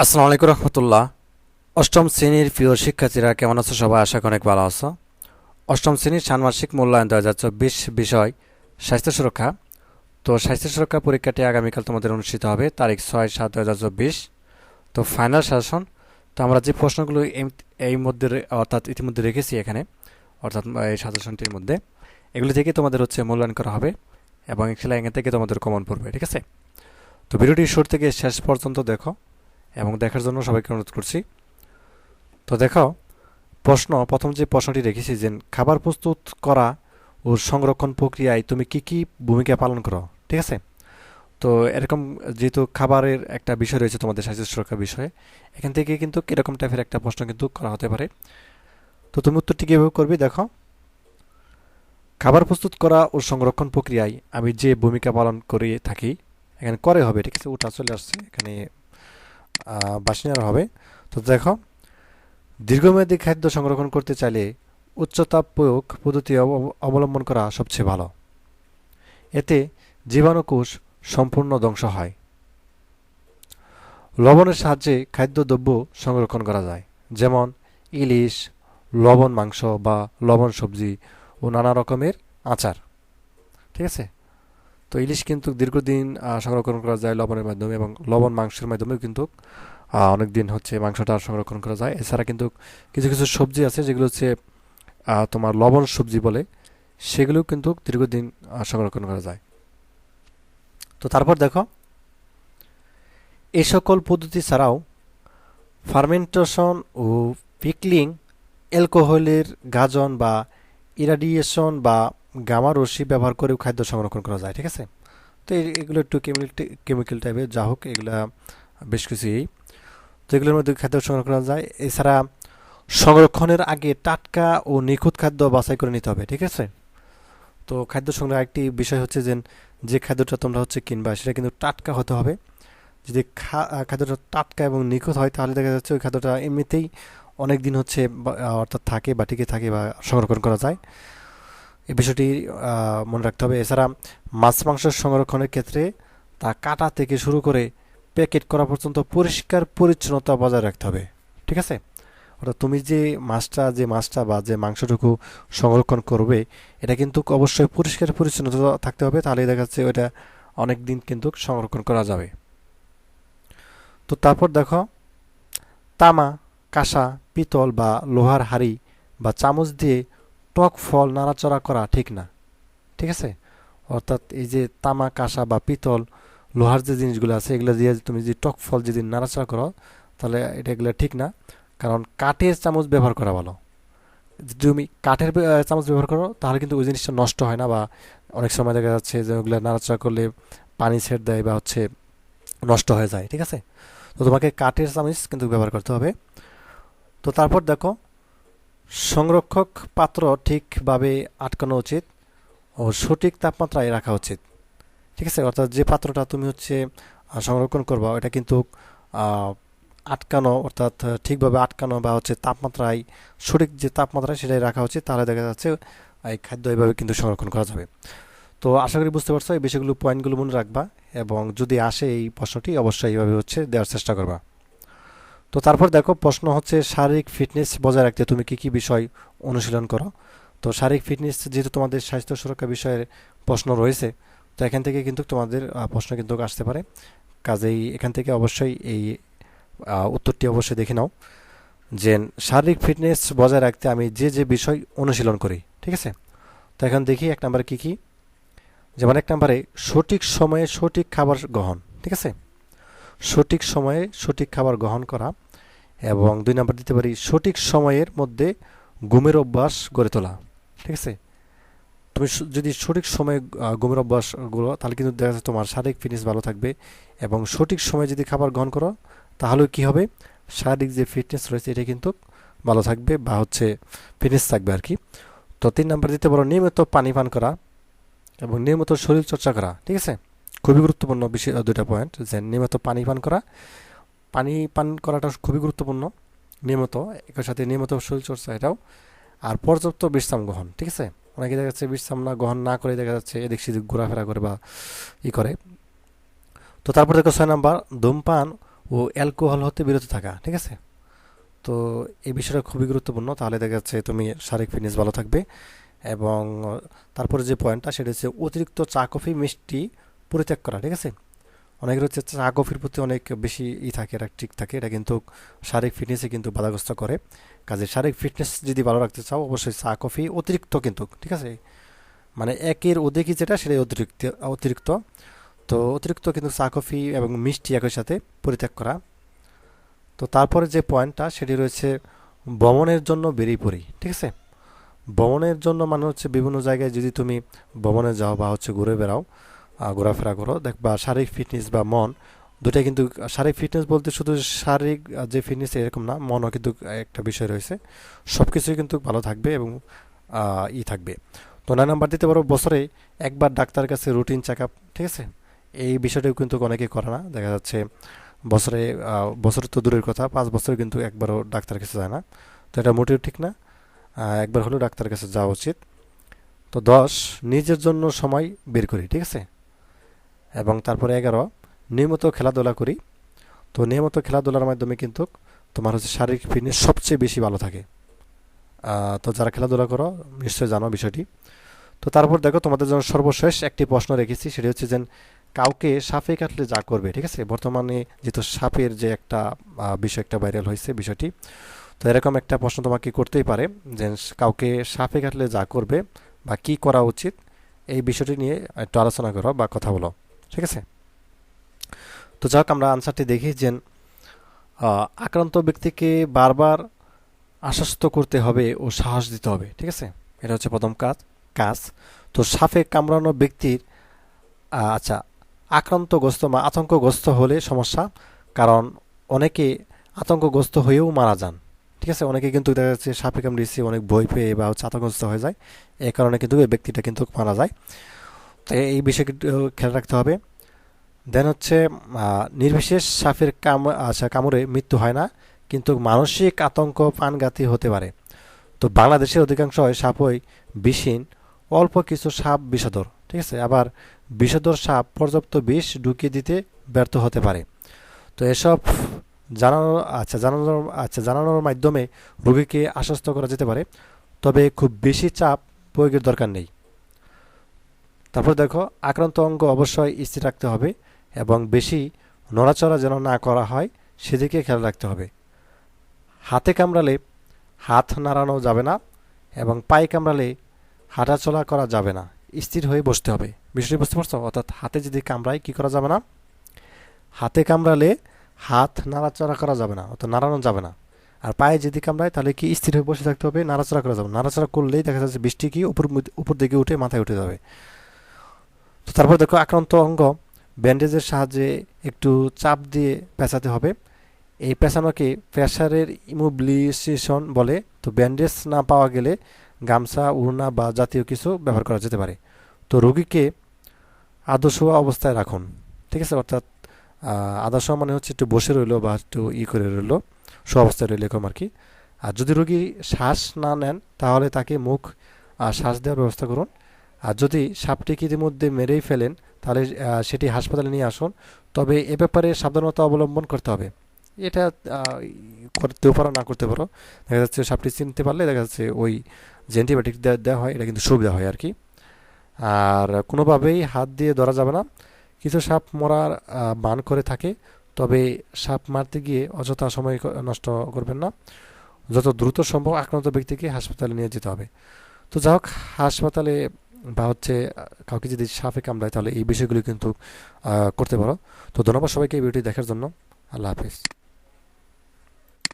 আসসালামু আলাইকুম রহমতুল্লাহ। অষ্টম শ্রেণির প্রিয় শিক্ষার্থীরা, কেমন আছো সবাই? আশা অনেক ভালো আছো। অষ্টম শ্রেণির ষান্মাসিক মূল্যায়ন দু হাজার চব্বিশ বিষয়, স্বাস্থ্য সুরক্ষা। তো স্বাস্থ্য সুরক্ষা পরীক্ষাটি আগামীকাল তোমাদের অনুষ্ঠিত হবে, তারিখ ছয় সাত দু হাজার চব্বিশ। তো ফাইনাল শাসন তো আমরা যে প্রশ্নগুলো এই- মধ্যে অর্থাৎ ইতিমধ্যে রেখেছি এখানে, অর্থাৎ এই সাজেশনটির মধ্যে, এগুলি থেকে তোমাদের হচ্ছে মূল্যায়ন করা হবে এবং এখানে এখান থেকে তোমাদের কমন পড়বে, ঠিক আছে? তো ভিডিওটি শুরু থেকে শেষ পর্যন্ত দেখো। এবং দেখার জন্য সবাইকে অনুরোধ করছি। তো দেখাও, প্রশ্ন, প্রথম যে প্রশ্নটি রেখেছি যে খাবার প্রস্তুত করা ও সংরক্ষণ প্রক্রিয়ায় তুমি কি কি ভূমিকা পালন করো, ঠিক আছে? তো এরকম যেহেতু খাবারের একটা বিষয় রয়েছে তোমাদের স্বাস্থ্য সুরক্ষার বিষয়ে, এখান থেকে কিন্তু এরকম টাইপের একটা প্রশ্ন কিন্তু করা হতে পারে। তো তুমি উত্তরটি কীভাবে করবে দেখো। খাবার প্রস্তুত করা ও সংরক্ষণ প্রক্রিয়ায় আমি যে ভূমিকা পালন করে থাকি, এখানে করে হবে, ঠিক আছে? ওটা চলে আসছে, এখানে বাসিনার হবে। তো দেখো, দীর্ঘমেয়াদী খাদ্য সংরক্ষণ করতে চাইলে উচ্চতাপ প্রয়োগ পদ্ধতি অব- অবলম্বন করা সবচেয়ে ভালো। এতে জীবাণুকোষ সম্পূর্ণ ধ্বংস হয়। লবণের সাহায্যে খাদ্যদ্রব্য সংরক্ষণ করা যায়, যেমন ইলিশ, লবণ মাংস বা লবণ সবজি ও নানা রকমের আচার। ঠিক আছে? তো ইলিশ কিন্তু দীর্ঘদিন সংরক্ষণ করা যায় লবণের মাধ্যমে এবং লবণ মাংসের মাধ্যমেও কিন্তু অনেক দিন হচ্ছে মাংসটা সংরক্ষণ করা যায়। এছাড়া কিন্তু কিছু কিছু সবজি আছে যেগুলো হচ্ছে তোমার লবণ সবজি বলে, সেগুলোও কিন্তু দীর্ঘদিন সংরক্ষণ করা যায়। তো তারপর দেখো এই সকল পদ্ধতি ছাড়াও ফার্মেন্টেশন ও পিকলিং, অ্যালকোহলের গাজন বা ইরাডিয়েশন বা গামা রশ্মি ব্যবহার করেও খাদ্য সংরক্ষণ করা যায়, ঠিক আছে? তো এগুলো একটু কেমিক্যাল টাইপের যা হোক, এগুলা বেশ কিছুই তো এগুলোর মধ্যে খাদ্য সংরক্ষণ করা যায়। এছাড়া সংরক্ষণের আগে টাটকা ও নিখুঁত খাদ্য বাছাই করে নিতে হবে, ঠিক আছে? তো খাদ্য সংগ্রহ একটি বিষয় হচ্ছে যে যে খাদ্যটা তোমরা হচ্ছে কিনবা, সেটা কিন্তু টাটকা হতে হবে। যদি খাদ্যটা টাটকা এবং নিখুঁত হয়, তাহলে দেখা যাচ্ছে ওই খাদ্যটা এমনিতেই অনেক দিন হচ্ছে অর্থাৎ থাকে বা টিকে থাকে বা সংরক্ষণ করা যায়। এই বিষয়টি মনে রাখতে হবে। এছাড়া মাছ মাংস সংরক্ষণের ক্ষেত্রে তা কাটা থেকে শুরু করে প্যাকেট করা পর্যন্ত পরিষ্কার পরিচ্ছন্নতা বজায় রাখতে হবে। ঠিক আছে? অর্থাৎ তুমি যে মাছটা যে মাছটা বা যে মাংসটুকু সংরক্ষণ করবে, এটা কিন্তু অবশ্যই পরিষ্কার পরিচ্ছন্নতা থাকতে হবে। তাহলে দেখা যাচ্ছে ওটা অনেক দিন কিন্তু সংরক্ষণ করা যাবে। তো তারপর দেখো, তামা, কাঁসা, পিতল বা লোহার হাঁড়ি বা চামচ দিয়ে টক ফল নাড়াচড়া করা ঠিক না। ঠিক আছে? অর্থাৎ এই যে তামা, কাঁসা বা পিতল, লোহার যে জিনিসগুলো আছে, এগুলো দিয়ে তুমি যদি টক ফল যদি নাড়াচাড়া করো, তাহলে এটা এগুলো ঠিক না। কারণ কাঠের চামচ ব্যবহার করা ভালো। যদি তুমি কাঠের চামচ ব্যবহার করো, তাহলে কিন্তু ওই জিনিসটা নষ্ট হয় না বা অনেক সময় দেখা যাচ্ছে যে ওগুলো নাড়াচাড়া করলে পানি ছেড় দেয় বা হচ্ছে নষ্ট হয়ে যায়। ঠিক আছে? তো তোমাকে কাঠের চামচ কিন্তু ব্যবহার করতে হবে। তো তারপর দেখো সংরক্ষক পাত্র ঠিকভাবে আটকানো উচিত ও সঠিক তাপমাত্রায় রাখা উচিত। ঠিক আছে? অর্থাৎ যে পাত্রটা তুমি হচ্ছে সংরক্ষণ করবা এটা কিন্তু আটকানো, অর্থাৎ ঠিকভাবে আটকানো বা হচ্ছে তাপমাত্রায়, সঠিক যে তাপমাত্রায় সেটাই রাখা উচিত, তাহলে দেখা যাচ্ছে, এই খাদ্য এইভাবে কিন্তু সংরক্ষণ করা যাবে। তো আশা করি বুঝতে পারছ, এই বিষয়গুলো পয়েন্টগুলো মনে রাখবা এবং যদি আসে এই প্রশ্নটি, অবশ্যই এইভাবে হচ্ছে দেওয়ার চেষ্টা করবা। তো তারপর দেখো প্রশ্ন হচ্ছে শারীরিক ফিটনেস বজায় রাখতে তুমি কি কি বিষয় অনুশীলন করো? তো শারীরিক ফিটনেস যেহেতু তোমাদের স্বাস্থ্য সুরক্ষা বিষয়ের প্রশ্ন রয়েছে, তো এখান থেকে কিন্তু তোমাদের প্রশ্ন কিন্তু আসতে পারে। কাজেই এখান থেকে অবশ্যই এই উত্তরটি অবশ্যই দেখে নাও যে শারীরিক ফিটনেস বজায় রাখতে আমি যে যে বিষয় অনুশীলন করি, ঠিক আছে? তো এখন দেখি এক নম্বরে কী কী? যেমন এক নাম্বারে সঠিক সময়ে সঠিক খাবার গ্রহণ, ঠিক আছে? সঠিক সময়ে সঠিক খাবার গ্রহণ করা এবং দুই নম্বর দিতে পারি সঠিক সময়ের মধ্যে ঘুমের অভ্যাস গড়ে তোলা। ঠিক আছে? তুমি যদি সঠিক সময়ে ঘুমের অভ্যাসগুলো, তাহলে কিন্তু দেখা যাচ্ছে তোমার শারীরিক ফিটনেস ভালো থাকবে এবং সঠিক সময়ে যদি খাবার গ্রহণ করো, তাহলে কি হবে? শারীরিক যে ফিটনেস রয়েছে, এটা কিন্তু ভালো থাকবে বা হচ্ছে ফিটনেস থাকবে আর কি। তো তিন নাম্বার দিতে পারো নিয়মিত পানি পান করা এবং নিয়মিত শরীর চর্চা করা। ঠিক আছে? খুবই গুরুত্বপূর্ণ আহ, দুইটা পয়েন্ট যে নিয়মিত পানি পান করা। পানি পান করাটা খুবই গুরুত্বপূর্ণ নিয়মিত একই সাথে নিয়মিত শরীরচর্চা এটাও। আর পর্যাপ্ত বিশ্রাম গ্রহণ ঠিক আছে? অনেকে দেখা যাচ্ছে বিশ্রাম না গ্রহণ না করে দেখা যাচ্ছে এদিক সেদিক ঘোরাফেরা করে বা ই করে। তো তারপর দেখো ছয় নাম্বার ধূমপান ও অ্যালকোহল হতে বিরত থাকা ঠিক আছে? তো এই বিষয়টা খুবই গুরুত্বপূর্ণ। তাহলে দেখা যাচ্ছে তুমি শারীরিক ফিটনেস ভালো থাকবে এবং তারপরে যে পয়েন্টটা সেটা হচ্ছে অতিরিক্ত চা কফি মিষ্টি পরিত্যাগ করা, ঠিক আছে? অনেকের হচ্ছে চা, কফির প্রতি অনেক বেশি ই থাকে এটা ঠিক থাকে এটা কিন্তু শারীরিক ফিটনেসে কিন্তু বাধাগ্রস্ত করে। কাজে শারীরিক ফিটনেস যদি ভালো রাখতে চাও, অবশ্যই চা, কফি অতিরিক্ত কিন্তু, ঠিক আছে? মানে একের অধিকই যেটা, সেটাই অতিরিক্ত অতিরিক্ত। তো অতিরিক্ত কিন্তু চা, কফি এবং মিষ্টি একই সাথে পরিত্যাগ করা। তো তারপরে যে পয়েন্টটা সেটি রয়েছে ভ্রমণের জন্য বেরিয়ে পড়ি, ঠিক আছে? ভ্রমণের জন্য মানে হচ্ছে বিভিন্ন জায়গায় যদি তুমি ভ্রমণে যাও বা হচ্ছে ঘুরে বেড়াও ঘোরাফেরা করো। দেখবা শারীরিক ফিটনেস বা মন দুটাই কিন্তু, শারীরিক ফিটনেস বলতে শুধু শারীরিক যে ফিটনেস এরকম না, মনও কিন্তু একটা বিষয় রয়েছে। সব কিছুই কিন্তু ভালো থাকবে এবং ই থাকবে। তো নয় নাম্বার দিতে পারো, বছরে একবার ডাক্তারের কাছে রুটিন চেক আপ ঠিক আছে? এই বিষয়টাও কিন্তু অনেকে করে না। দেখা যাচ্ছে বছরে বছর তো দূরের কথা, পাঁচ বছর কিন্তু একবারও ডাক্তারের কাছে যায় না। তো এটা মোটেও ঠিক না। একবার হলেও ডাক্তারের কাছে যাওয়া উচিত। তো দশ, নিজের জন্য সময় বের করি, ঠিক আছে? এবং তারপরে এগারো, নিয়মিত খেলাধুলা করি। তো নিয়মিত খেলাধুলার মাধ্যমে কিন্তু তোমার হচ্ছে শারীরিক ফিটনেস সবচেয়ে বেশি ভালো থাকে। তো যারা খেলাধুলা করো, নিশ্চয়ই জানো বিষয়টি। তো তারপর দেখো তোমাদের জন্য সর্বশেষ একটি প্রশ্ন রেখেছি, সেটি হচ্ছে যে কাউকে সাপে কাটলে যা করবে, ঠিক আছে? বর্তমানে যেহেতু সাপের যে একটা বিষয় একটা ভাইরাল হয়েছে বিষয়টি, তো এরকম একটা প্রশ্ন তোমাকে করতেই পারে যে কাউকে সাপে কাটলে যা করবে বা কি করা উচিত, এই বিষয়টি নিয়ে একটু আলোচনা করো বা কথা বলো। ঠিক আছে? তো যাক আমরা আনসারটি দেখি যে আক্রান্ত ব্যক্তিকে বারবার আশ্বস্ত করতে হবে ও সাহস দিতে হবে, ঠিক আছে? এটা হচ্ছে প্রথম কাজ কাজ। তো সাপে কামড়ানো ব্যক্তির আচ্ছা আক্রান্তগ্রস্ত বা আতঙ্কগ্রস্ত হলে সমস্যা, কারণ অনেকে আতঙ্কগ্রস্ত হয়েও মারা যান, ঠিক আছে? অনেকে কিন্তু দেখা যাচ্ছে সাপে কামড়িয়েছে, অনেক ভয় পেয়ে বা হচ্ছে আতঙ্কগ্রস্ত হয়ে যায় এই কারণে কিন্তু ব্যক্তিটা কিন্তু মারা যায়। এই বিষয়ে খেয়াল রাখতে হবে। দেন হচ্ছে নির্বিশেষ সাপের কাম আচ্ছা কামড়ে মৃত্যু হয় না, কিন্তু মানসিক আতঙ্ক প্রাণঘাতী হতে পারে। তো বাংলাদেশের অধিকাংশ হয় সাপই বিষহীন, অল্প কিছু সাপ বিষধর ঠিক আছে? আবার বিষধর সাপ পর্যাপ্ত বিষ ঢুকিয়ে দিতে ব্যর্থ হতে পারে। তো এসব জানানো আচ্ছা জানানোর আচ্ছা জানানোর মাধ্যমে রোগীকে আশ্বস্ত করা যেতে পারে, তবে খুব বেশি চাপ প্রয়োগের দরকার নেই। তারপর দেখো, আক্রান্ত অঙ্গ অবশ্যই স্থির রাখতে হবে এবং বেশি নড়াচড়া যেন না করা হয়, সেদিকে খেয়াল রাখতে হবে। হাতে কামড়ালে হাত নাড়ানো যাবে না এবং পায়ে কামড়ালে হাঁটাচলা করা যাবে না, স্থির হয়ে বসতে হবে। বিষয়টি বুঝতে পারছ? অর্থাৎ হাতে যদি কামড়ায়, কি করা যাবে না? হাতে কামড়ালে হাত নাড়াচড়া করা যাবে না, অর্থাৎ নাড়ানো যাবে না। আর পায়ে যদি কামড়ায়, তাহলে কি স্থির হয়ে বসে থাকতে হবে? নাড়াচড়া করা যাবে নাড়াচড়া করলেই দেখা যাচ্ছে বৃষ্টি কি উপর উপর দিকে উঠে মাথায় উঠে যাবে। তো তারপর দেখো আক্রান্ত অঙ্গ, ব্যান্ডেজের সাহায্যে একটু চাপ দিয়ে পেঁচাতে হবে। এই পেঁচানোকে প্রেশারের ইমোবিলাইজেশন বলে। তো ব্যান্ডেজ না পাওয়া গেলে গামছা, উড়না বা জাতীয় কিছু ব্যবহার করা যেতে পারে। তো রোগীকে আদর্শ অবস্থায় রাখুন। ঠিক আছে? অর্থাৎ আদর্শ মানে হচ্ছে একটু বসে রইল বা একটু ই করে রইল, সু অবস্থায় রইল এরকম আর কি। আর যদি রোগী শ্বাস না নেন, তাহলে তাকে মুখ আর শ্বাস দেওয়ার ব্যবস্থা করুন। আর যদি সাপটিকে ইতিমধ্যে মেরেই ফেলেন, তাহলে সেটি হাসপাতালে নিয়ে আসুন। তবে এ ব্যাপারে সাবধানতা অবলম্বন করতে হবে। এটা করতেও পারো না করতে পারো। দেখা যাচ্ছে সাপটি চিনতে পারলে দেখা যাচ্ছে ওই যে অ্যান্টিবায়োটিক দেওয়া হয়, এটা কিন্তু সুবিধা হয় আর কি আর কোনোভাবেই হাত দিয়ে ধরা যাবে না। কিছু সাপ মরার বান করে থাকে, তবে সাপ মারতে গিয়ে অযথা সময় নষ্ট করবেন না। যত দ্রুত সম্ভব আক্রান্ত ব্যক্তিকে হাসপাতালে নিয়ে যেতে হবে। তো যাই হোক হাসপাতালে বা হচ্ছে, কাউকে যদি সাপে কামড়ায় তাহলে এই বিষয়গুলি কিন্তু করতে পারো। তো ধন্যবাদ সবাইকে এই ভিডিওটি দেখার জন্য। আল্লাহ হাফিজ।